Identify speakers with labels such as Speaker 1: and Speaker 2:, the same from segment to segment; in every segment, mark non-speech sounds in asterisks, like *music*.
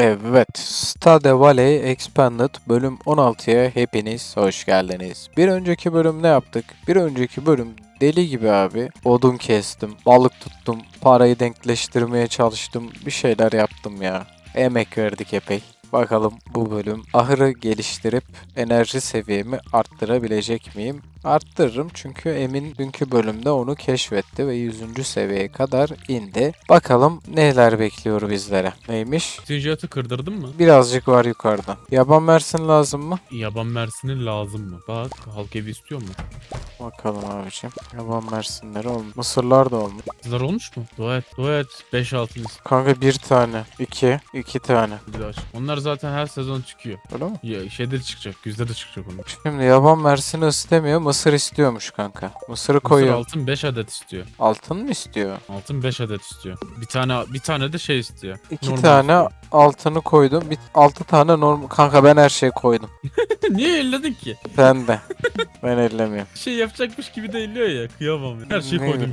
Speaker 1: Evet, Stardew Valley Expanded bölüm 16'ya hepiniz hoş geldiniz. Bir önceki bölüm ne yaptık? Bir önceki bölüm deli gibi abi odun kestim, balık tuttum, parayı denkleştirmeye çalıştım, bir şeyler yaptım ya. Emek verdik epey. Bakalım bu bölüm ahırı geliştirip enerji seviyemi arttırabilecek miyim? Arttırırım çünkü Emin dünkü bölümde onu keşfetti ve 100. seviyeye kadar indi. Bakalım neler bekliyor bizlere. Neymiş?
Speaker 2: Ticaret'i kırdırdın mı?
Speaker 1: Birazcık var yukarıda. Yaban mersin lazım mı?
Speaker 2: Yaban mersini lazım mı? Bak halk evi istiyor mu?
Speaker 1: Bakalım abicim. Yaban mersinleri olmuş. Mısırlar da olmuş.
Speaker 2: Kızlar olmuş mu? Dua et. Dua et. 5 altın
Speaker 1: Kanka bir tane. iki, iki tane.
Speaker 2: bir. Onlar zaten her sezon çıkıyor.
Speaker 1: Öyle mi?
Speaker 2: Ya şeyde de çıkacak. Yüzde de çıkacak onlar.
Speaker 1: Şimdi yaban mersini istemiyor. Mısır istiyormuş kanka. Mısırı
Speaker 2: Mısır
Speaker 1: koyuyor.
Speaker 2: altın 5 adet istiyor.
Speaker 1: Altın mı istiyor?
Speaker 2: Altın 5 adet istiyor. Bir tane bir tane de şey istiyor.
Speaker 1: İki
Speaker 2: Normal
Speaker 1: tane
Speaker 2: istiyor.
Speaker 1: altını koydum. Bir, altı tane normal. Kanka ben her şeyi koydum. *laughs*
Speaker 2: Niye elledin ki?
Speaker 1: Sen de. ben ellemiyorum.
Speaker 2: Şey yapacakmış gibi de elliyor ya. Kıyamam. ya. Her şeyi
Speaker 1: Ne
Speaker 2: koydum.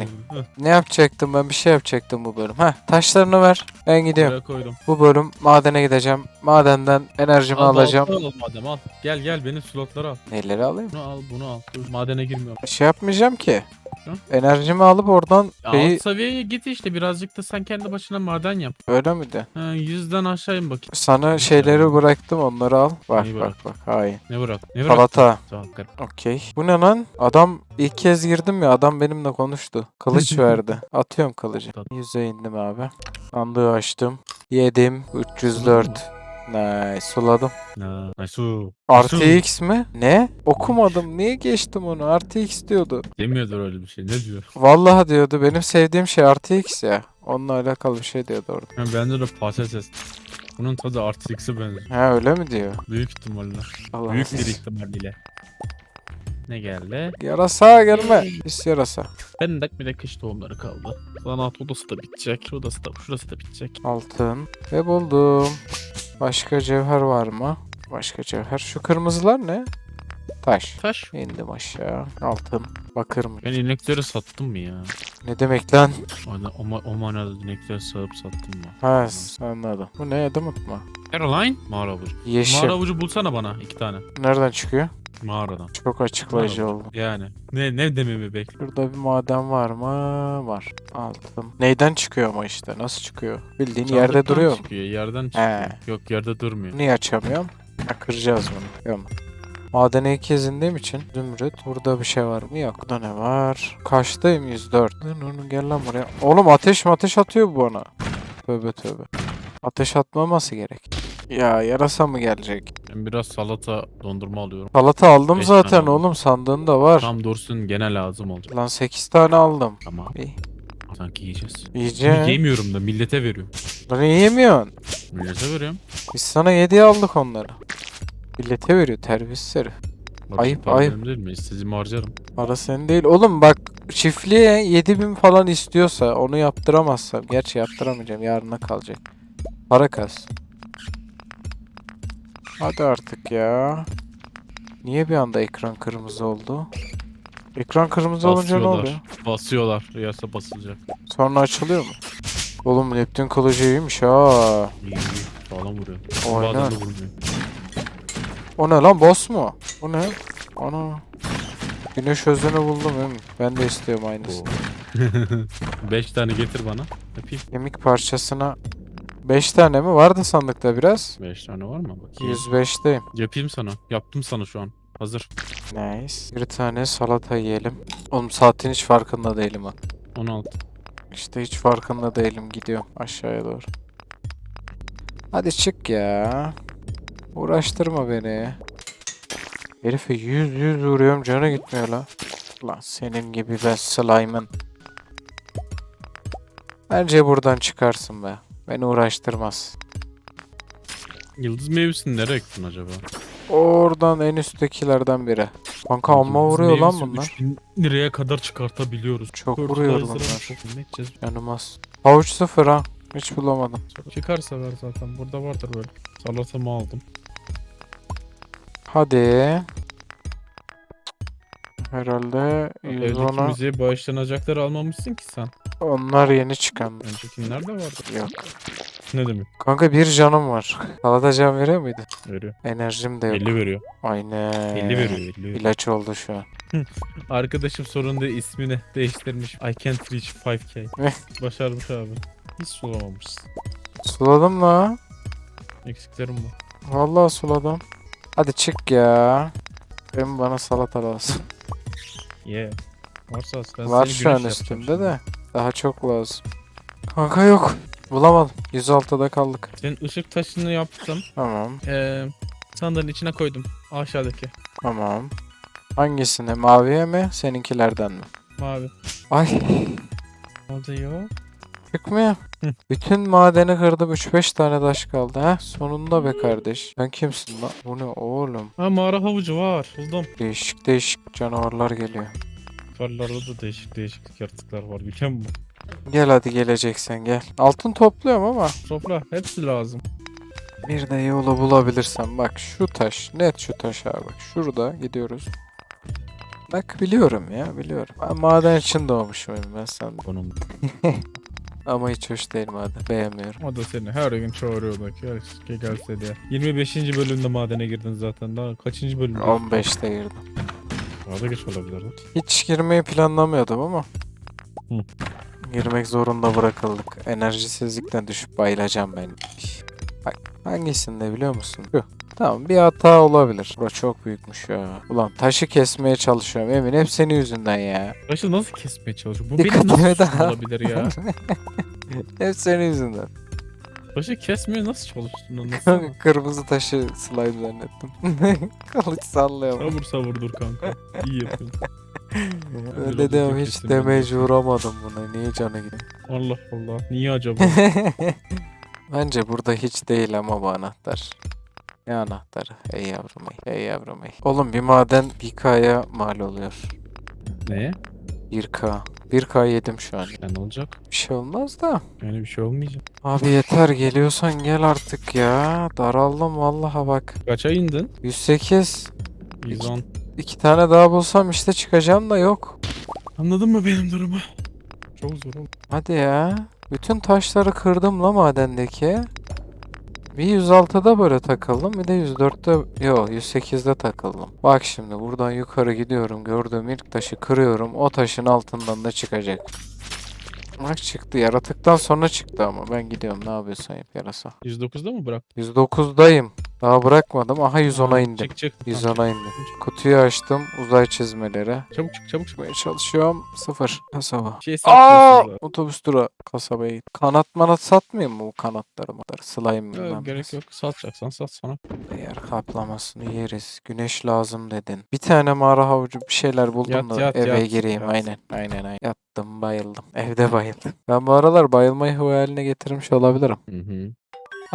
Speaker 1: Ne yapacaktım ben? Bir şey yapacaktım bu bölüm. Heh taşlarını ver. Ben gidiyorum.
Speaker 2: Buraya koydum.
Speaker 1: Bu bölüm madene gideceğim. Madenden enerjimi
Speaker 2: Al,
Speaker 1: alacağım.
Speaker 2: Al, al madem al. Gel gel benim slotları al.
Speaker 1: Neleri alayım?
Speaker 2: Bunu al bunu al. Dur, madene girmiyorum.
Speaker 1: Şey yapmayacağım ki.
Speaker 2: Hı?
Speaker 1: Enerjimi alıp oradan
Speaker 2: Ya
Speaker 1: şeyi
Speaker 2: Alt seviyeye git işte birazcık da sen kendi başına maden yap.
Speaker 1: öyle mi de?
Speaker 2: Ha, yüzden aşağı in bakayım.
Speaker 1: Sana şeyleri bıraktım onları al. Bak
Speaker 2: Neyi
Speaker 1: bak
Speaker 2: bırak?
Speaker 1: bak. Hayır.
Speaker 2: Ne bırak? Ne bırak?
Speaker 1: Salata.
Speaker 2: Tamam, kar-
Speaker 1: Okey. Bu ne lan? Adam ilk kez girdim ya adam benimle konuştu. Kılıç *laughs* verdi. Atıyorum kılıcı. Yüze indim abi. Sandığı açtım. Yedim. 304. Nice. Suladım.
Speaker 2: Ha, Nice.
Speaker 1: Artı
Speaker 2: Nasıl?
Speaker 1: X mi? Ne? Okumadım. Niye geçtim onu? Artı X diyordu.
Speaker 2: Demiyordur öyle bir şey. Ne diyor?
Speaker 1: Vallahi diyordu. Benim sevdiğim şey artı X ya. Onunla alakalı bir şey diyordu orada.
Speaker 2: Ha, bende de patates. Bunun tadı artı X'e benziyor.
Speaker 1: Ha öyle mi diyor?
Speaker 2: Büyük ihtimalle.
Speaker 1: Allah
Speaker 2: Büyük bir ihtimalle. Ne geldi?
Speaker 1: Yarasa gelme. Pis yarasa.
Speaker 2: Ben de bir de kış tohumları kaldı. Zanaat odası da bitecek. Şurası da, şurası da bitecek.
Speaker 1: Altın. Ve buldum. Başka cevher var mı? Başka cevher. Şu kırmızılar ne? Taş.
Speaker 2: Taş.
Speaker 1: İndim aşağı. Altın. Bakır mı?
Speaker 2: Ben inekleri sattım mı ya?
Speaker 1: Ne demek lan?
Speaker 2: O, o, o manada inekleri sağıp sattım mı?
Speaker 1: Ha anladım. Bu ne? Adamıt mı?
Speaker 2: Caroline? Mağara avucu.
Speaker 1: Yeşil.
Speaker 2: Mağara avucu bulsana bana iki tane.
Speaker 1: Nereden çıkıyor?
Speaker 2: Mağaradan.
Speaker 1: Çok açıklayıcı
Speaker 2: Mağara
Speaker 1: oldu.
Speaker 2: Yani. Ne ne dememi bekle.
Speaker 1: Şurada bir maden var mı? Var. Altın. Neyden çıkıyor ama işte? Nasıl çıkıyor? Bildiğin yerde
Speaker 2: Sandıktan
Speaker 1: duruyor mu?
Speaker 2: Çıkıyor, yerden çıkıyor.
Speaker 1: He.
Speaker 2: Yok yerde durmuyor.
Speaker 1: Niye açamıyorum? Ha, kıracağız bunu. Yok mu? Madene ilk kez indiğim için zümrüt. Burada bir şey var mı? Yok. Burada ne var? Kaçtayım? 104. Lan oğlum gel lan buraya. Oğlum ateş mi ateş atıyor bu bana? Tövbe tövbe. Ateş atmaması gerek. Ya yarasa mı gelecek?
Speaker 2: Ben biraz salata dondurma alıyorum.
Speaker 1: Salata aldım
Speaker 2: Beş
Speaker 1: zaten
Speaker 2: tane
Speaker 1: oğlum sandığında var.
Speaker 2: Tam dursun gene lazım olacak.
Speaker 1: Lan 8 tane aldım.
Speaker 2: Tamam.
Speaker 1: İyi.
Speaker 2: Sanki yiyeceğiz.
Speaker 1: Yiyeceğim.
Speaker 2: Yemiyorum da millete veriyorum.
Speaker 1: Lan niye yemiyorsun?
Speaker 2: Millete veriyorum.
Speaker 1: Biz sana 7'ye aldık onları. Millete veriyor terbiyesiz herif.
Speaker 2: Bak,
Speaker 1: Ayıp, ayıp.
Speaker 2: benim değil mi? İstediğimi harcarım.
Speaker 1: Para senin değil. Oğlum bak çiftliğe 7000 falan istiyorsa onu yaptıramazsam. Gerçi yaptıramayacağım. Yarına kalacak. Para kas. Hadi artık ya. Niye bir anda ekran kırmızı oldu? Ekran kırmızı olunca ne oluyor?
Speaker 2: Basıyorlar. Rüyasa basılacak.
Speaker 1: Sonra açılıyor mu? Oğlum Neptün kılıcı iyiymiş ha.
Speaker 2: İyi iyi. Sağlam vuruyor.
Speaker 1: Aynen. O ne lan boss mu? O ne? Ana. Güneş özünü buldum emin. Ben de istiyorum aynısını.
Speaker 2: 5 *laughs* tane getir bana. Yapayım.
Speaker 1: Kemik parçasına 5 tane mi? Vardı sandıkta biraz.
Speaker 2: 5 tane var mı? Bakayım.
Speaker 1: 105'teyim.
Speaker 2: Yapayım sana. Yaptım sana şu an. Hazır.
Speaker 1: Nice. Bir tane salata yiyelim. Oğlum saatin hiç farkında değilim ha.
Speaker 2: 16.
Speaker 1: İşte hiç farkında değilim. Gidiyorum aşağıya doğru. Hadi çık ya. Uğraştırma beni. Herife yüz yüz vuruyorum canı gitmiyor la. Lan senin gibi ben slime'ın. Bence buradan çıkarsın be. Beni uğraştırmaz.
Speaker 2: Yıldız meyvesini nereye ektin acaba?
Speaker 1: Oradan en üsttekilerden biri. Kanka amma vuruyor lan
Speaker 2: meyvesi
Speaker 1: bunlar.
Speaker 2: 3000 liraya kadar çıkartabiliyoruz.
Speaker 1: Çok vuruyor
Speaker 2: mı
Speaker 1: bunlar.
Speaker 2: Ne edeceğiz?
Speaker 1: Yanılmaz. Havuç sıfır ha. Hiç bulamadım.
Speaker 2: Çıkarsa ver zaten. Burada vardır böyle. Salatamı aldım.
Speaker 1: Hadi. Herhalde
Speaker 2: Evdeki
Speaker 1: 110'a
Speaker 2: müziğe bağışlanacakları almamışsın ki sen.
Speaker 1: onlar yeni çıkan.
Speaker 2: Öncekiler de vardı.
Speaker 1: Yok.
Speaker 2: Ne demek?
Speaker 1: Kanka bir canım var. Salata can veriyor muydu?
Speaker 2: Veriyor.
Speaker 1: Enerjim de yok.
Speaker 2: 50 veriyor.
Speaker 1: Aynen.
Speaker 2: 50 veriyor. 50 veriyor.
Speaker 1: İlaç oldu şu an. *laughs*
Speaker 2: Arkadaşım sorunda ismini değiştirmiş. I can't reach 5k.
Speaker 1: Eh. *laughs*
Speaker 2: Başarmış abi. Hiç sulamamışsın.
Speaker 1: Suladım la.
Speaker 2: Eksiklerim var.
Speaker 1: Vallahi suladım. Hadi çık ya. Benim bana salata lazım.
Speaker 2: Yeah. Varsa. Ben
Speaker 1: Var şu an üstümde de. Daha çok lazım. Kanka yok. Bulamadım. 106'da kaldık.
Speaker 2: Senin ışık taşını yaptım.
Speaker 1: Tamam.
Speaker 2: Ee, sandığın içine koydum. Aşağıdaki.
Speaker 1: Tamam. Hangisini? Maviye mi? Seninkilerden mi?
Speaker 2: Mavi.
Speaker 1: Ay
Speaker 2: Orada yok.
Speaker 1: çıkmıyor.
Speaker 2: Hı.
Speaker 1: Bütün madeni kırdım. 3-5 tane taş kaldı. Heh sonunda be kardeş. Sen kimsin lan? Bu ne oğlum?
Speaker 2: Ha mağara havucu var. Buldum.
Speaker 1: Değişik değişik canavarlar geliyor.
Speaker 2: Yukarılarda da değişik değişik yaratıklar var. Biliyor musun?
Speaker 1: Gel hadi geleceksen gel. Altın topluyorum ama.
Speaker 2: Sofra. Hepsi lazım.
Speaker 1: Bir de yolu bulabilirsem. Bak şu taş. Net şu taş abi. Bak şurada gidiyoruz. Bak biliyorum ya biliyorum. Ben maden için doğmuşum ben sandım.
Speaker 2: Bunun. *laughs*
Speaker 1: Ama hiç hoş değil maden. Beğenmiyorum.
Speaker 2: O da seni her gün çağırıyordu. Keşke gelse de. 25. bölümde madene girdin zaten. Daha kaçıncı bölümde?
Speaker 1: 15'te girdim.
Speaker 2: Daha da geç olabilirdi.
Speaker 1: Hiç girmeyi planlamıyordum ama.
Speaker 2: Hı.
Speaker 1: Girmek zorunda bırakıldık. Enerjisizlikten düşüp bayılacağım ben. Bak hangisinde biliyor musun? Şu. Tamam bir hata olabilir. Bura çok büyükmüş ya. Ulan taşı kesmeye çalışıyorum. Emin hep senin yüzünden ya.
Speaker 2: Taşı nasıl kesmeye çalışıyor? Bu
Speaker 1: Dikkat
Speaker 2: benim nasıl olabilir ya? *laughs*
Speaker 1: hep senin yüzünden.
Speaker 2: Taşı kesmeye nasıl çalıştın? Nasıl?
Speaker 1: Kırmızı taşı slime zannettim. *laughs* Kılıç sallayamam.
Speaker 2: savur savur dur kanka. İyi yapıyorsun.
Speaker 1: Öyle diyorum
Speaker 2: uzun
Speaker 1: hiç damage vuramadım buna. Niye canı gidiyor?
Speaker 2: Allah Allah. Niye acaba? *laughs*
Speaker 1: Bence burada hiç değil ama bu anahtar. Ne anahtarı? Ey yavrum ey. Ey yavrum ey. Oğlum bir maden 1K'ya mal oluyor.
Speaker 2: ne?
Speaker 1: 1K. 1K yedim şu an.
Speaker 2: Ya ne olacak?
Speaker 1: Bir şey olmaz da.
Speaker 2: Yani bir şey olmayacak.
Speaker 1: Abi yeter geliyorsan gel artık ya. Daraldım vallaha bak.
Speaker 2: Kaça indin?
Speaker 1: 108.
Speaker 2: 110.
Speaker 1: İki tane daha bulsam işte çıkacağım da yok.
Speaker 2: Anladın mı benim durumu? Çok zor oldu.
Speaker 1: Hadi ya. Bütün taşları kırdım la madendeki. Bir 106'da böyle takıldım. Bir de 104'te yok 108'de takıldım. Bak şimdi buradan yukarı gidiyorum. Gördüğüm ilk taşı kırıyorum. O taşın altından da çıkacak. Bak çıktı. Yaratıktan sonra çıktı ama. Ben gidiyorum. Ne yapıyorsun ayıp yarasa.
Speaker 2: 109'da mı bıraktın?
Speaker 1: 109'dayım. Daha bırakmadım. Aha 110'a
Speaker 2: Ha,
Speaker 1: indim.
Speaker 2: Çık çık.
Speaker 1: 110'a indim. Kutuyu açtım. Uzay çizmeleri.
Speaker 2: Çabuk çık çabuk çık.
Speaker 1: Çıkmaya çalışıyorum. Sıfır. Kasaba.
Speaker 2: Şey
Speaker 1: Aa! Otobüs durağı kasabaya git. Kanat manat satmayayım mı bu kanatları mı? Slime
Speaker 2: Yok,
Speaker 1: bilmem
Speaker 2: gerek yok. Satacaksan sat sana.
Speaker 1: Eğer kaplamasını yeriz. Güneş lazım dedin. Bir tane mağara havucu bir şeyler buldum
Speaker 2: Yat,
Speaker 1: da
Speaker 2: yat,
Speaker 1: eve
Speaker 2: yat,
Speaker 1: gireyim.
Speaker 2: yat.
Speaker 1: Aynen. Aynen aynen. Yattım bayıldım. Evde bayıldım. Ben bu aralar bayılmayı hava haline getirmiş olabilirim.
Speaker 2: Hı hı.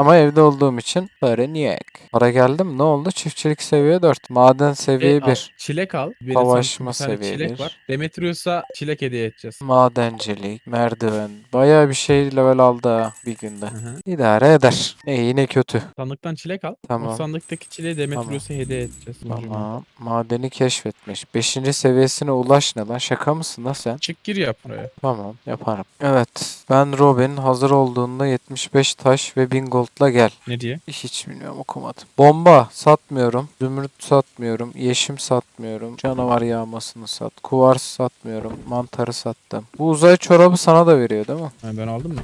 Speaker 1: Ama evde olduğum için sorun yok. Para geldi mi? Ne oldu? Çiftçilik seviye 4. Maden seviye
Speaker 2: E, al,
Speaker 1: 1.
Speaker 2: Çilek al. Verirsen
Speaker 1: Savaşma
Speaker 2: bir tane
Speaker 1: seviye
Speaker 2: Çilek
Speaker 1: bir.
Speaker 2: var. Demetrius'a çilek hediye edeceğiz.
Speaker 1: Madencilik, merdiven. Bayağı bir şey level aldı ha bir günde.
Speaker 2: Hı hı.
Speaker 1: İdare eder. İyi yine kötü.
Speaker 2: Sandıktan çilek al.
Speaker 1: Tamam.
Speaker 2: O sandıktaki çileği Demetrius'a hediye edeceğiz.
Speaker 1: Tamam. Madeni keşfetmiş. Beşinci seviyesine ulaş ne lan? Şaka mısın lan sen?
Speaker 2: Çık gir yap buraya.
Speaker 1: Tamam yaparım. Evet. Ben Robin. Hazır olduğunda 75 taş ve 1000 gold'la gel.
Speaker 2: Ne diye?
Speaker 1: Hiç bilmiyorum okumadım. Bomba satmıyorum. Zümrüt satmıyorum. Yeşim satmıyorum. Canavar yağmasını sat. Kuvars satmıyorum. Mantarı sattım. Bu uzay çorabı sana da veriyor değil mi?
Speaker 2: Ha, ben aldım mı?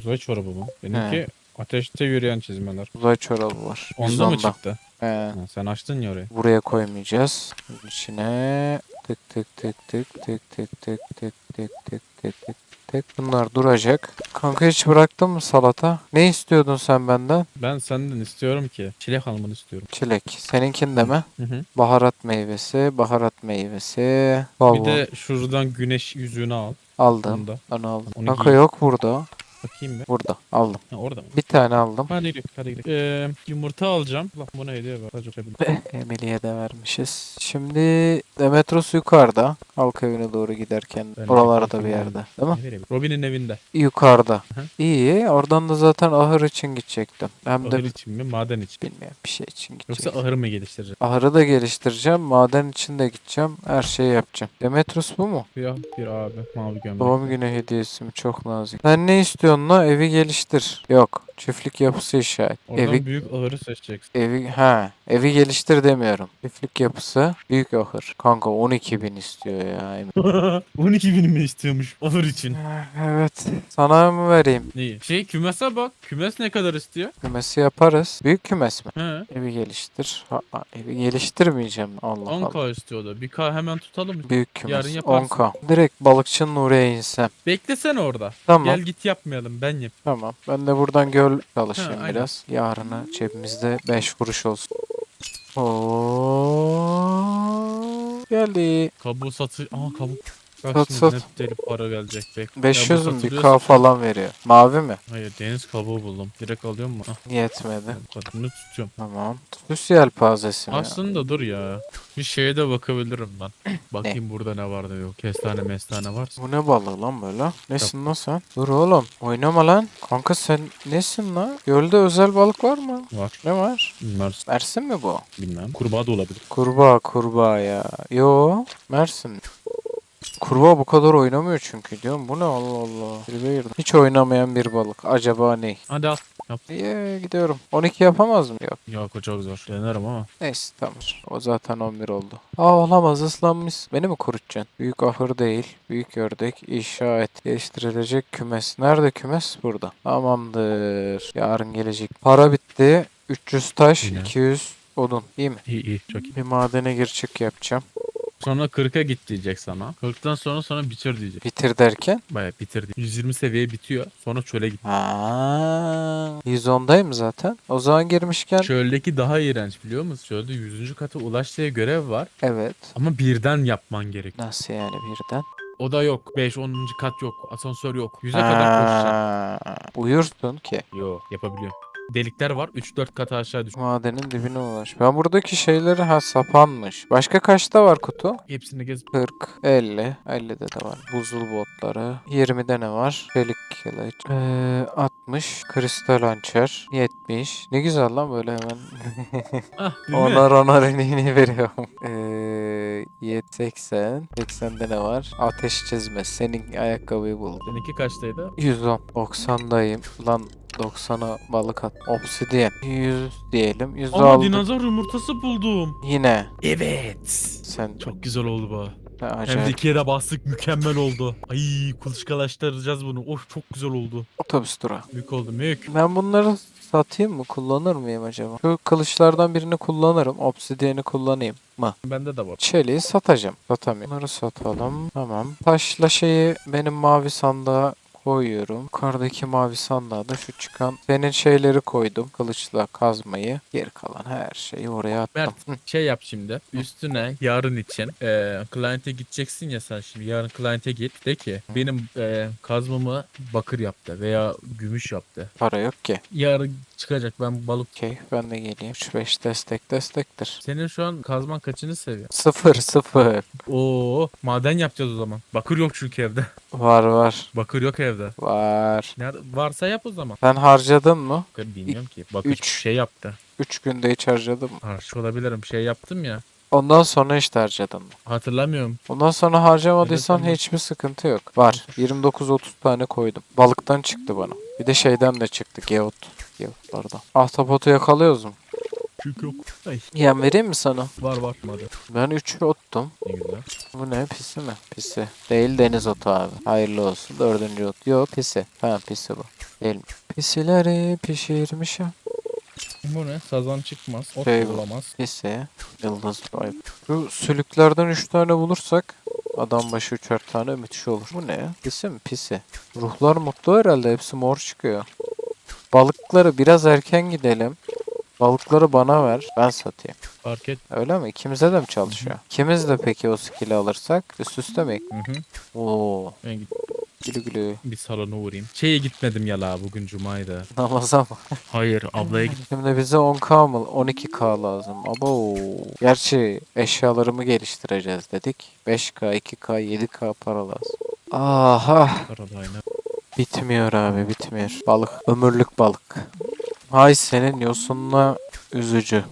Speaker 2: Uzay çorabı bu. Benimki ateşte yürüyen çizmeler.
Speaker 1: Uzay çorabı var.
Speaker 2: Onda mı
Speaker 1: 110'da.
Speaker 2: çıktı?
Speaker 1: He.
Speaker 2: Ha, sen açtın ya orayı.
Speaker 1: Buraya koymayacağız. Bunun içine tık tık tık tık tık tık tık tık tık tık tık tık tık. Bunlar duracak. Kanka hiç bıraktın mı salata? Ne istiyordun sen benden?
Speaker 2: Ben senden istiyorum ki çilek almanı istiyorum.
Speaker 1: Çilek. Seninkinde mi?
Speaker 2: Hı hı.
Speaker 1: Baharat meyvesi, baharat meyvesi. Bal
Speaker 2: Bir de şuradan güneş yüzüğünü al.
Speaker 1: aldım.
Speaker 2: Onu da.
Speaker 1: Onu aldım.
Speaker 2: Onu
Speaker 1: Kanka
Speaker 2: giy.
Speaker 1: yok burada.
Speaker 2: Bakayım bir.
Speaker 1: Burada. Aldım.
Speaker 2: Ha, orada mı?
Speaker 1: Bir tane aldım.
Speaker 2: Hadi gidelim. Hadi gidelim. Ee, yumurta alacağım. Bak buna hediye ver. Hadi çabuk.
Speaker 1: Emily'ye de vermişiz. Şimdi Demetros yukarıda. Halk evine doğru giderken
Speaker 2: Ben
Speaker 1: oralarda bir yerde. Değil mi?
Speaker 2: Ne vereyim? Robin'in evinde.
Speaker 1: Yukarıda.
Speaker 2: Hı.
Speaker 1: İyi. Oradan da zaten ahır için gidecektim. Hem de
Speaker 2: Ahır için mi? Maden için.
Speaker 1: bilmiyorum bir şey için
Speaker 2: Yoksa
Speaker 1: gidecektim.
Speaker 2: ahır mı geliştirecek?
Speaker 1: Ahırı da geliştireceğim. Maden için de gideceğim. Her şeyi yapacağım. Demetros bu mu?
Speaker 2: Siyah bir abi. Mavi gömlek.
Speaker 1: Doğum günü hediyesi mi? Çok nazik. Sen ne istiyorsun la? Evi geliştir. Yok. Çiftlik yapısı işaret.
Speaker 2: Oradan
Speaker 1: Evi
Speaker 2: büyük ağırı seçeceksin.
Speaker 1: evi ha evi geliştir demiyorum. Çiftlik yapısı büyük ahır. Kanka 12 bin istiyor ya. emin.
Speaker 2: 12 *laughs* bin mi istiyormuş ağır için?
Speaker 1: evet. Sana mı vereyim?
Speaker 2: Neyi? Şey kümese bak. Kümes ne kadar istiyor?
Speaker 1: Kümesi yaparız. Büyük kümes mi?
Speaker 2: He.
Speaker 1: Evi geliştir. Ha, ha, evi geliştirmeyeceğim. Allah Allah.
Speaker 2: 10k istiyor da. Bir k hemen tutalım.
Speaker 1: Büyük kümes.
Speaker 2: Yarın yaparsın.
Speaker 1: 10k. Direkt balıkçı Nuri'ye insem.
Speaker 2: Beklesene orada.
Speaker 1: Tamam.
Speaker 2: Gel git yapmayalım ben yap.
Speaker 1: Tamam. Ben de buradan göl çalışayım
Speaker 2: Ha, aynen.
Speaker 1: biraz. Yarına cebimizde 5 kuruş olsun. Oo. Geldi.
Speaker 2: Kabuğu satı... Aha kabuk.
Speaker 1: Sat, sat.
Speaker 2: net deli para gelecek. Bek.
Speaker 1: 500
Speaker 2: Ya bu
Speaker 1: mü?
Speaker 2: satılıyorsa-
Speaker 1: 1k falan veriyor. Mavi mi?
Speaker 2: Hayır deniz kabuğu buldum. Direkt alıyor mu? Ah
Speaker 1: Yetmedi.
Speaker 2: kadını tutuyorum.
Speaker 1: Tamam. Süs yelpazesi mi? ya?
Speaker 2: Aslında dur ya. Bir şeye de bakabilirim ben. *clears throat* Bakayım burada ne var da yok. Kestane mestane varsa.
Speaker 1: Bu ne balığı lan böyle? Nesin lan sen? Dur oğlum. Oynama lan. Kanka sen nesin lan? Gölde özel balık var mı?
Speaker 2: Var.
Speaker 1: Ne var?
Speaker 2: Bilmem.
Speaker 1: Mersin mi bu?
Speaker 2: Bilmem. Kurbağa da olabilir.
Speaker 1: Kurbağa kurbağa ya. Yo Mersin. Kurbağa bu kadar oynamıyor çünkü diyorum. Bu ne Allah Allah. Tribe girdim. Hiç oynamayan bir balık. Acaba ne?
Speaker 2: Hadi al. Yap.
Speaker 1: İyi gidiyorum. 12 yapamaz mı? Yok.
Speaker 2: Yok o çok zor. Denerim ama.
Speaker 1: Neyse tamam. O zaten 11 oldu. Aa olamaz ıslanmış. Beni mi kurutacaksın? Büyük ahır değil. Büyük ördek. İnşa et. Geliştirilecek kümes. Nerede kümes? Burada. Tamamdır. Yarın gelecek. Para bitti. 300 taş.
Speaker 2: Yine.
Speaker 1: 200 odun. İyi mi?
Speaker 2: İyi iyi. Çok iyi.
Speaker 1: Bir madene gir çık yapacağım.
Speaker 2: Sonra 40'a git diyecek sana. 40'tan sonra sana bitir diyecek.
Speaker 1: Bitir derken.
Speaker 2: Baya bitir diyecek. 120 seviyeye bitiyor. Sonra çöle git.
Speaker 1: Aa, 110'dayım zaten. O zaman girmişken.
Speaker 2: Çöldeki daha iğrenç biliyor musun? Çölde 100. kata ulaş diye görev var.
Speaker 1: Evet.
Speaker 2: Ama birden yapman gerek.
Speaker 1: Nasıl yani birden?
Speaker 2: O da yok. 5, 10. kat yok. Asansör yok. 100'e kadar koşacaksın.
Speaker 1: Uyursun ki.
Speaker 2: Yo yapabiliyorum. Delikler var. 3-4 kat aşağı düş.
Speaker 1: Madenin dibine ulaş. Ben buradaki şeyleri ha sapanmış. Başka kaçta var kutu?
Speaker 2: Hepsini gez.
Speaker 1: 40, 50. 50'de de var. Buzul botları. 20'de ne var? Çelik kılıç. Ee, 60. Kristal hançer. 70. Ne güzel lan böyle hemen. *laughs*
Speaker 2: Ah
Speaker 1: onar onar eniğini veriyorum. Ee, 7, 80. 80'de ne var? Ateş çizme. Senin ayakkabıyı buldum.
Speaker 2: Seninki kaçtaydı?
Speaker 1: 110. 90'dayım. Lan 90'a balık at. Obsidiyen. 100 diyelim. 100
Speaker 2: Ama
Speaker 1: aldım.
Speaker 2: dinozor yumurtası buldum.
Speaker 1: Yine.
Speaker 2: Evet.
Speaker 1: Sen çok
Speaker 2: güzel oldu bu. Hem de
Speaker 1: acayip.
Speaker 2: iki yere bastık mükemmel oldu. Ay kuluçkalaştıracağız bunu. Of çok güzel oldu.
Speaker 1: Otobüs durağı.
Speaker 2: Mük oldu mük.
Speaker 1: Ben bunları satayım mı? Kullanır mıyım acaba? Şu kılıçlardan birini kullanırım. Obsidiyeni kullanayım mı?
Speaker 2: Bende de var.
Speaker 1: Çeliği satacağım. Satamıyorum. Bunları satalım. Tamam. Taşla şeyi benim mavi sandığa koyuyorum. Yukarıdaki mavi sandığa da şu çıkan senin şeyleri koydum. Kılıçla kazmayı. Geri kalan her şeyi oraya attım.
Speaker 2: Mert. *laughs* Şey yap şimdi. Üstüne yarın için eee client'e gideceksin ya sen şimdi. Yarın client'e git. De ki benim eee, kazmamı bakır yaptı veya gümüş yaptı.
Speaker 1: Para yok ki.
Speaker 2: Yarın çıkacak ben balık.
Speaker 1: Okey ben de geleyim. 3-5 destek destektir.
Speaker 2: Senin şu an kazman kaçını seviyor?
Speaker 1: Sıfır sıfır.
Speaker 2: Oo maden yapacağız o zaman. Bakır yok çünkü evde.
Speaker 1: Var var.
Speaker 2: Bakır yok evde.
Speaker 1: Var.
Speaker 2: Nerede? Varsa yap o zaman.
Speaker 1: Sen harcadın mı?
Speaker 2: Bilmiyorum ki. Bakır
Speaker 1: üç.
Speaker 2: şey yaptı.
Speaker 1: 3 günde hiç harcadın mı?
Speaker 2: Harç olabilirim. Şey yaptım ya.
Speaker 1: Ondan sonra hiç harcadın mı?
Speaker 2: Hatırlamıyorum.
Speaker 1: Ondan sonra harcamadıysan
Speaker 2: Evet,
Speaker 1: hiçbir sıkıntı yok. Var. 29-30 tane koydum. Balıktan çıktı bana. Bir de şeyden de çıktı. Geot. Geot pardon. Ahtapotu yakalıyoruz mu?
Speaker 2: Çünkü yok. Ay.
Speaker 1: Yem vereyim mi sana?
Speaker 2: Var var. Hadi.
Speaker 1: Ben 3'ü ottum.
Speaker 2: Ne güzel.
Speaker 1: Bu ne? Pisi mi? Pisi. Değil deniz otu abi. Hayırlı olsun. Dördüncü ot. Yok pisi. Ha pisi bu. Değil mi? Pisileri pişirmişim.
Speaker 2: Bu ne? Sazan çıkmaz. Ot
Speaker 1: Şey bu.
Speaker 2: bulamaz.
Speaker 1: Pisi. Yıldız vibe. Şu sülüklerden 3 tane bulursak adam başı 3'er tane müthiş olur. Bu ne ya? Pisi mi? Pisi. Ruhlar mutlu herhalde. Hepsi mor çıkıyor. Balıkları biraz erken gidelim. Balıkları bana ver. Ben satayım.
Speaker 2: Fark et.
Speaker 1: Öyle mi? İkimize de mi çalışıyor? İkimiz de peki o skill'i alırsak üst üste mi?
Speaker 2: Hı hı.
Speaker 1: Oo.
Speaker 2: Ben git
Speaker 1: Gülü gülü.
Speaker 2: bir salona uğrayayım. Şeye gitmedim ya la bugün cumaydı.
Speaker 1: Namaza mı?
Speaker 2: Hayır ablaya git.
Speaker 1: Şimdi bize 10k mı? 12k lazım. Abo. Gerçi eşyalarımı geliştireceğiz dedik. 5k, 2k, 7k para lazım. Aha. Bitmiyor abi bitmiyor. Balık. Ömürlük balık. Hay senin yosunla üzücü.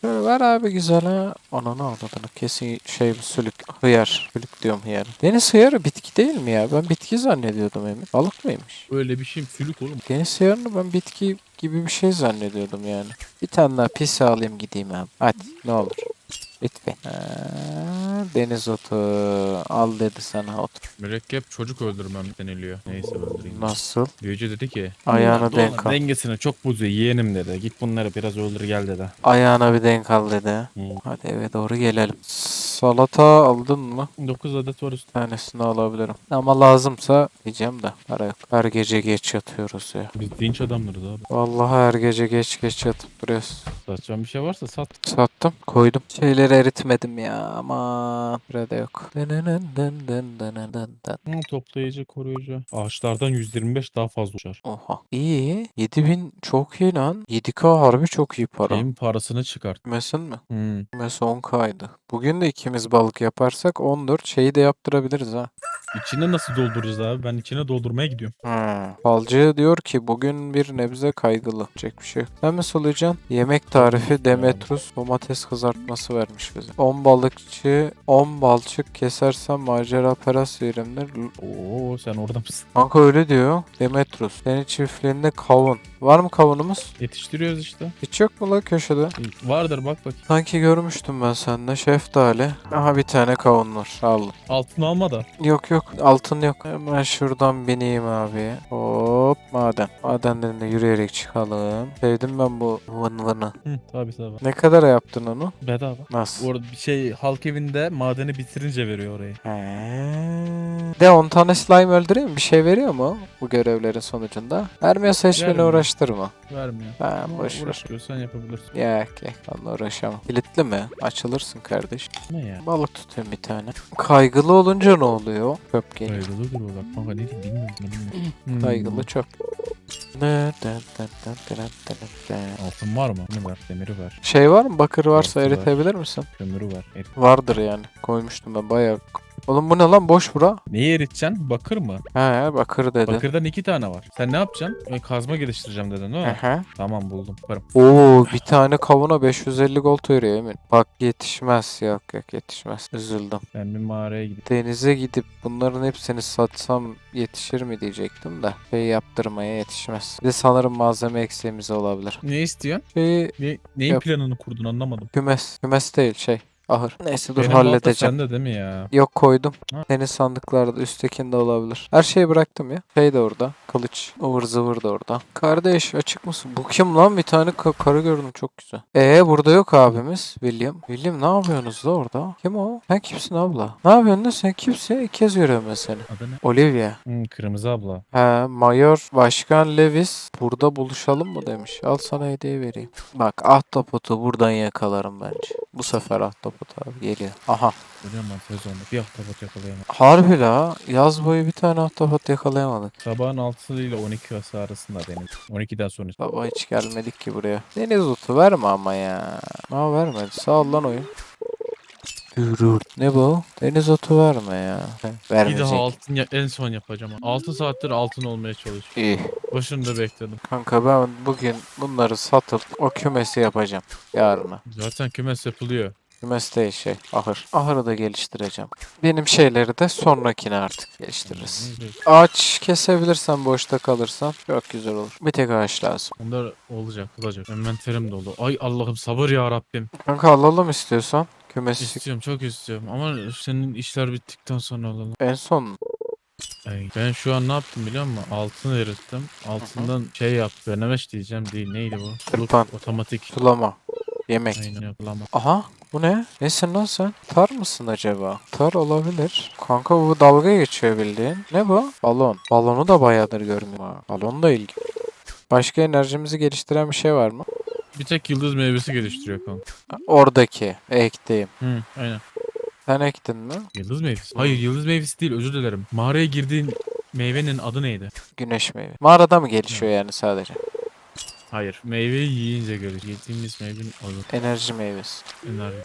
Speaker 1: Şöyle ver abi güzel ha. Ananı avradını kesin şey sülük. Hıyar. Sülük diyorum hıyar. Deniz hıyarı bitki değil mi ya? Ben bitki zannediyordum emin. Balık mıymış?
Speaker 2: Öyle bir şey sülük oğlum.
Speaker 1: Deniz hıyarını ben bitki gibi bir şey zannediyordum yani. Bir tane daha pis alayım gideyim abi. Hadi ne olur. Lütfen. Ha, deniz otu. Al dedi sana ot.
Speaker 2: Mürekkep çocuk öldürmem deniliyor. Neyse öldüreyim.
Speaker 1: Nasıl?
Speaker 2: Büyücü dedi ki
Speaker 1: Ayağına
Speaker 2: "Bunlar
Speaker 1: denk al.
Speaker 2: Dengesini çok bozuyor yeğenim dedi. Git bunları biraz öldür gel dedi.
Speaker 1: Ayağına bir denk al dedi.
Speaker 2: Hı.
Speaker 1: Hadi eve doğru gelelim. Salata aldın mı?
Speaker 2: 9 adet var üstü.
Speaker 1: Bir tanesini alabilirim. Ama lazımsa diyeceğim de para yok. Her gece geç yatıyoruz ya.
Speaker 2: Biz dinç adamlarız abi.
Speaker 1: Vallahi her gece geç geç yatıp duruyoruz.
Speaker 2: Satacağım bir şey varsa sat.
Speaker 1: Sattım, koydum. Şeyleri eritmedim ya ama burada yok.
Speaker 2: Hı, toplayıcı koruyucu. Ağaçlardan 125 daha fazla uçar.
Speaker 1: Oha. İyi. 7000 çok iyi lan. 7K harbi çok iyi para.
Speaker 2: Benim parasını çıkart.
Speaker 1: Mesin mi?
Speaker 2: Hmm.
Speaker 1: Mes 10K'ydı. Bugün de ikimiz balık yaparsak 14 şeyi de yaptırabiliriz ha.
Speaker 2: İçine nasıl dolduracağız abi? Ben içine doldurmaya gidiyorum.
Speaker 1: Hmm. Falcı diyor ki bugün bir nebze kaygılı. Çek bir şey. Sen mi sulayacaksın? Yemek tarifi Demetrus domates kızartması vermiş bize. 10 balıkçı 10 balçık kesersen macera peras verimdir.
Speaker 2: Oo sen orada mısın?
Speaker 1: Kanka öyle diyor. Demetrus. Senin çiftliğinde kavun. Var mı kavunumuz?
Speaker 2: Yetiştiriyoruz işte.
Speaker 1: Hiç yok mu la köşede?
Speaker 2: Vardır bak bakayım.
Speaker 1: Sanki görmüştüm ben sende. Şeftali. Aha bir tane kavun var. Al.
Speaker 2: Altını alma da.
Speaker 1: Yok yok altın yok. Hemen şuradan bineyim abi. Hop maden. Madenden de yürüyerek çıkalım. Sevdim ben bu vın vını.
Speaker 2: Hı, tabii tabii.
Speaker 1: Ne kadar yaptın onu?
Speaker 2: Bedava.
Speaker 1: Nasıl?
Speaker 2: Orada bir şey halk evinde madeni bitirince veriyor orayı.
Speaker 1: He. De 10 tane slime öldüreyim mi? Bir şey veriyor mu bu görevlerin sonucunda? Vermiyorsa hiç beni uğraştırma.
Speaker 2: Vermiyor.
Speaker 1: Ha
Speaker 2: Ama
Speaker 1: boş ver.
Speaker 2: uğraşıyorsan yapabilirsin.
Speaker 1: Ya ki onunla uğraşamam. Kilitli mi? Açılırsın kardeş.
Speaker 2: Ne ya?
Speaker 1: Balık tutayım bir tane. Kaygılı olunca ne oluyor? Köp geliyor.
Speaker 2: Kaygılı duruyorlar. Kanka ne diyeyim bilmiyorum. bilmiyorum.
Speaker 1: Kaygılı çöp. Dın.
Speaker 2: Altın var mı? Ne var? Demiri var.
Speaker 1: Şey var mı? Bakır varsa
Speaker 2: Altı var.
Speaker 1: eritebilir misin?
Speaker 2: Kömürü var. Erit.
Speaker 1: Vardır yani. Koymuştum ben bayağı. Oğlum bu ne lan boş bura?
Speaker 2: Neyi eriteceksin? Bakır mı?
Speaker 1: He bakır dedi.
Speaker 2: Bakırdan iki tane var. Sen ne yapacaksın? Ben kazma geliştireceğim dedin değil mi?
Speaker 1: Aha.
Speaker 2: tamam buldum. Yaparım.
Speaker 1: Oo bir tane kavuna 550 gold veriyor emin. Bak yetişmez yok yok yetişmez. Üzüldüm.
Speaker 2: Ben bir mağaraya gidip.
Speaker 1: Denize gidip bunların hepsini satsam yetişir mi diyecektim de. Şey yaptırmaya yetişmez. Bir de sanırım malzeme eksiğimiz olabilir.
Speaker 2: Ne istiyorsun?
Speaker 1: Şeyi
Speaker 2: Ne, neyin
Speaker 1: Yap.
Speaker 2: planını kurdun anlamadım.
Speaker 1: kümes. Kümes değil şey. Ahır. Neyse dur
Speaker 2: Benim
Speaker 1: halledeceğim.
Speaker 2: sende değil mi ya?
Speaker 1: Yok koydum.
Speaker 2: Ha.
Speaker 1: Senin sandıklarda üsttekinde olabilir. Her şeyi bıraktım ya. Şey de orada. Kılıç. ıvır zıvır da orada. Kardeş açık mısın? Bu kim lan? Bir tane ka- karı gördüm çok güzel. Ee burada yok abimiz. William. William ne yapıyorsunuz da orada? Kim o? Sen kimsin abla? Ne yapıyorsun lan sen kimsin? İlk kez görüyorum ben seni.
Speaker 2: Adı ne?
Speaker 1: Olivia.
Speaker 2: Hmm, kırmızı abla.
Speaker 1: He, Mayor Başkan Lewis burada buluşalım mı demiş. Al sana hediye vereyim. Bak ahtapotu buradan yakalarım bence. Bu sefer ahtapot abi geliyor. Aha.
Speaker 2: Görüyorum ben sezonda. Bir ahtapot yakalayamadım.
Speaker 1: Harbi la. Yaz boyu bir tane ahtapot yakalayamadık.
Speaker 2: Sabahın 6 ile 12 arası arasında deniz. 12'den sonra.
Speaker 1: Baba hiç gelmedik ki buraya. Deniz otu verme ama ya. Aa vermedi. Sağ ol lan oyun. Dürür. Ne bu? Deniz otu verme ya. Heh,
Speaker 2: Bir
Speaker 1: Vermeyecek.
Speaker 2: daha altın ya- en son yapacağım. 6 saattir altın olmaya çalışıyorum.
Speaker 1: İyi.
Speaker 2: Başında bekledim.
Speaker 1: Kanka ben bugün bunları satıp o kümesi yapacağım. Yarına.
Speaker 2: Zaten kümes yapılıyor.
Speaker 1: Kümes değil şey. Ahır. Ahırı da geliştireceğim. Benim şeyleri de sonrakine artık geliştiririz.
Speaker 2: Neyse.
Speaker 1: Ağaç kesebilirsen boşta kalırsan çok güzel olur. Bir tek ağaç lazım.
Speaker 2: Onlar olacak, olacak. Envanterim dolu. Ay Allah'ım sabır ya Rabbim.
Speaker 1: Kanka alalım istiyorsan. Kümesi
Speaker 2: İstiyorum, çok istiyorum. Ama senin işler bittikten sonra alalım.
Speaker 1: en son
Speaker 2: Ay, ben şu an ne yaptım biliyor musun? Altın erittim. Altından şey yap. Dönemeç diyeceğim değil. Neydi bu?
Speaker 1: Tırpan.
Speaker 2: Otomatik.
Speaker 1: sulama. Yemek.
Speaker 2: Aynen yapılama.
Speaker 1: Aha bu ne? Nesin lan sen? Tar mısın acaba? Tar olabilir. Kanka bu dalga geçiyor bildiğin. Ne bu? Balon. Balonu da bayağıdır görmüyorum ha. Balon da ilgi. Başka enerjimizi geliştiren bir şey var mı?
Speaker 2: Bir tek yıldız meyvesi geliştiriyor kanka.
Speaker 1: Oradaki. Ektiğim.
Speaker 2: Hı, aynen.
Speaker 1: Sen ektin mi?
Speaker 2: Yıldız meyvesi. Hayır yıldız meyvesi değil özür dilerim. Mağaraya girdiğin meyvenin adı neydi?
Speaker 1: Güneş meyve. Mağarada mı gelişiyor yani sadece?
Speaker 2: Hayır. Meyveyi yiyince görür. Yediğimiz meyvenin adı.
Speaker 1: Enerji meyvesi.
Speaker 2: Enerji.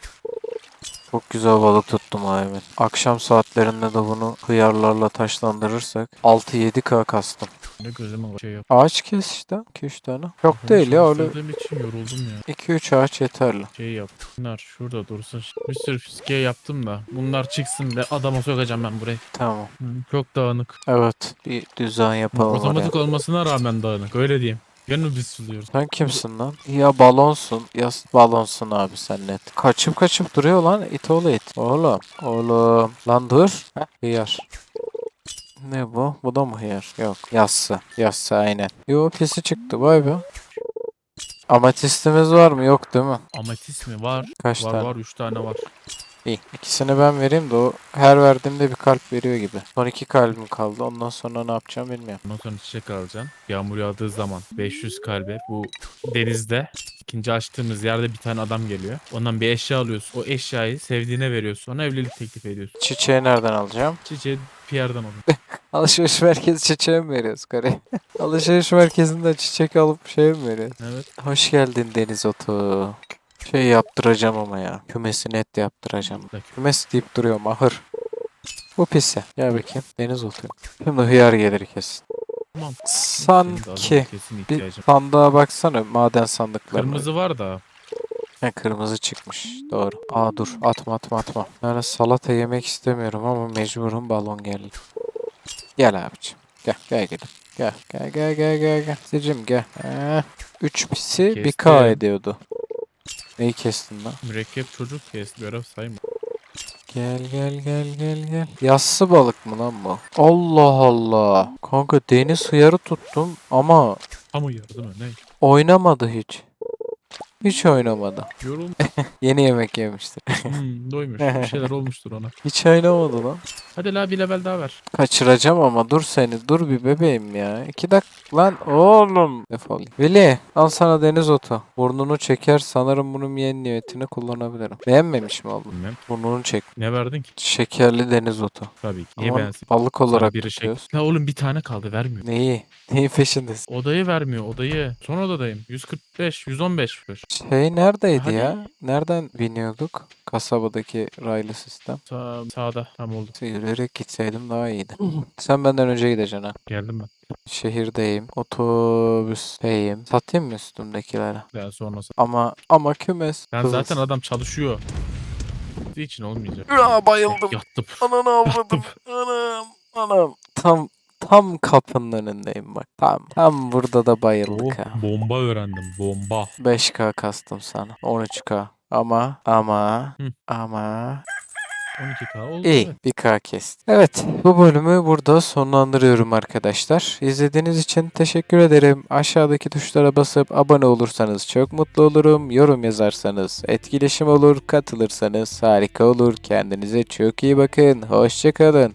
Speaker 1: Çok güzel balık tuttum abi. Akşam saatlerinde de bunu hıyarlarla taşlandırırsak 6-7k kastım.
Speaker 2: Ne gözüme şey yap.
Speaker 1: Ağaç kes işte 2-3 tane. Çok değil ya öyle
Speaker 2: için yoruldum ya.
Speaker 1: 2-3 ağaç yeterli.
Speaker 2: Şey yap. Bunlar şurada dursun. Bir sürü fiske yaptım da. Bunlar çıksın ve adama sokacağım ben burayı.
Speaker 1: Tamam.
Speaker 2: Hı, Çok dağınık.
Speaker 1: Evet bir düzen yapalım oraya.
Speaker 2: Otomatik olmasına rağmen dağınık. Öyle diyeyim. Gönül biz suluyoruz.
Speaker 1: Sen kimsin lan? Ya balonsun ya balonsun abi sen net. Kaçıp kaçıp duruyor lan it oğlu it. Oğlum. Oğlum. Lan dur. Heh, hıyar. Ne bu? Bu da mı hıyar? Yok. Yassı. Yassı aynen. Yo pisi çıktı vay be. Amatistimiz var mı? Yok değil mi?
Speaker 2: Ametis mi? Var.
Speaker 1: Kaç
Speaker 2: var
Speaker 1: tane?
Speaker 2: var. Üç tane var.
Speaker 1: İyi. İkisini ben vereyim de o her verdiğimde bir kalp veriyor gibi. Son iki kalbim kaldı. Ondan sonra ne yapacağım bilmiyorum.
Speaker 2: Ondan sonra çiçek alacaksın. Yağmur yağdığı zaman 500 kalbe bu denizde ikinci açtığımız yerde bir tane adam geliyor. Ondan bir eşya alıyorsun. O eşyayı sevdiğine veriyorsun. Sonra evlilik teklif ediyorsun.
Speaker 1: Çiçeği nereden alacağım?
Speaker 2: Çiçeği Pierre'den alın. *laughs*
Speaker 1: Alışveriş merkezi çiçeği mi veriyoruz karı? *laughs* Alışveriş merkezinden çiçek alıp şey mi veriyoruz?
Speaker 2: Evet.
Speaker 1: Hoş geldin Deniz Otu. Şey yaptıracağım ama ya. Kümesi net yaptıracağım. Kümes deyip duruyorum ahır. Bu pisi. Gel bakayım. Deniz Otu. Şimdi hıyar gelir kesin.
Speaker 2: Tamam.
Speaker 1: Sanki.
Speaker 2: kesin
Speaker 1: Bir
Speaker 2: ihtiyacım.
Speaker 1: sandığa baksana maden sandıkları.
Speaker 2: Kırmızı var da.
Speaker 1: He, kırmızı çıkmış. Doğru. Aa dur. Atma atma atma. Yani salata yemek istemiyorum ama mecburum balon geldi. Gel abicim. Gel gel gel. Gel gel gel gel gel gel. Sicim gel. Ee, 3 pisi 1k
Speaker 2: Kestim.
Speaker 1: ediyordu. Neyi kestin lan?
Speaker 2: Mürekkep çocuk kes. Görev sayma.
Speaker 1: Gel gel gel gel gel. Yassı balık mı lan bu? Allah Allah. Kanka deniz hıyarı tuttum ama
Speaker 2: Ama yardım mı? Ne?
Speaker 1: oynamadı hiç. Hiç oynamadı.
Speaker 2: Yorum. *laughs*
Speaker 1: Yeni yemek yemiştir.
Speaker 2: hmm, doymuş. Bir *laughs* şeyler olmuştur ona.
Speaker 1: Hiç oynamadı lan.
Speaker 2: Hadi la bir level daha ver.
Speaker 1: Kaçıracağım ama dur seni. Dur bir bebeğim ya. İki dakika lan oğlum. Defol. Veli al sana deniz otu. Burnunu çeker sanırım bunun yeni niyetini kullanabilirim. Beğenmemiş mi oldun?
Speaker 2: Bilmem.
Speaker 1: Burnunu çek.
Speaker 2: Ne verdin ki?
Speaker 1: Şekerli deniz otu.
Speaker 2: Tabii ki. Niye
Speaker 1: Ama
Speaker 2: beğensin?
Speaker 1: balık olarak
Speaker 2: biri şey.
Speaker 1: tutuyoruz.
Speaker 2: Ya oğlum bir tane kaldı vermiyor.
Speaker 1: Neyi? Neyin peşindesin?
Speaker 2: Odayı vermiyor odayı. Son odadayım. 145, 115.
Speaker 1: Şey neredeydi
Speaker 2: Hadi.
Speaker 1: ya? Nereden biniyorduk? Kasabadaki raylı sistem.
Speaker 2: Sağ, sağda tam oldu.
Speaker 1: Yürüyerek gitseydim daha iyiydi. Sen benden önce gideceksin ha.
Speaker 2: Geldim ben.
Speaker 1: Şehirdeyim. Otobüsteyim. Satayım mı üstümdekileri?
Speaker 2: Daha sonrası.
Speaker 1: Ama ama kümes.
Speaker 2: Ben
Speaker 1: Kızıl.
Speaker 2: zaten adam çalışıyor. Gittiği için olmayacak.
Speaker 1: Aa, bayıldım.
Speaker 2: Yattım.
Speaker 1: Ananı avradım. Anam. Anam. Tam tam kapının önündeyim bak. Tam tam burada da bayıldık ha.
Speaker 2: Oh, bomba öğrendim. Bomba.
Speaker 1: 5K kastım sana. 13K. Ama ama
Speaker 2: Hı.
Speaker 1: ama
Speaker 2: 12k oldu.
Speaker 1: İyi, bir K kesti. Evet, bu bölümü burada sonlandırıyorum arkadaşlar. İzlediğiniz için teşekkür ederim. Aşağıdaki tuşlara basıp abone olursanız çok mutlu olurum. Yorum yazarsanız etkileşim olur, katılırsanız harika olur. Kendinize çok iyi bakın. Hoşçakalın.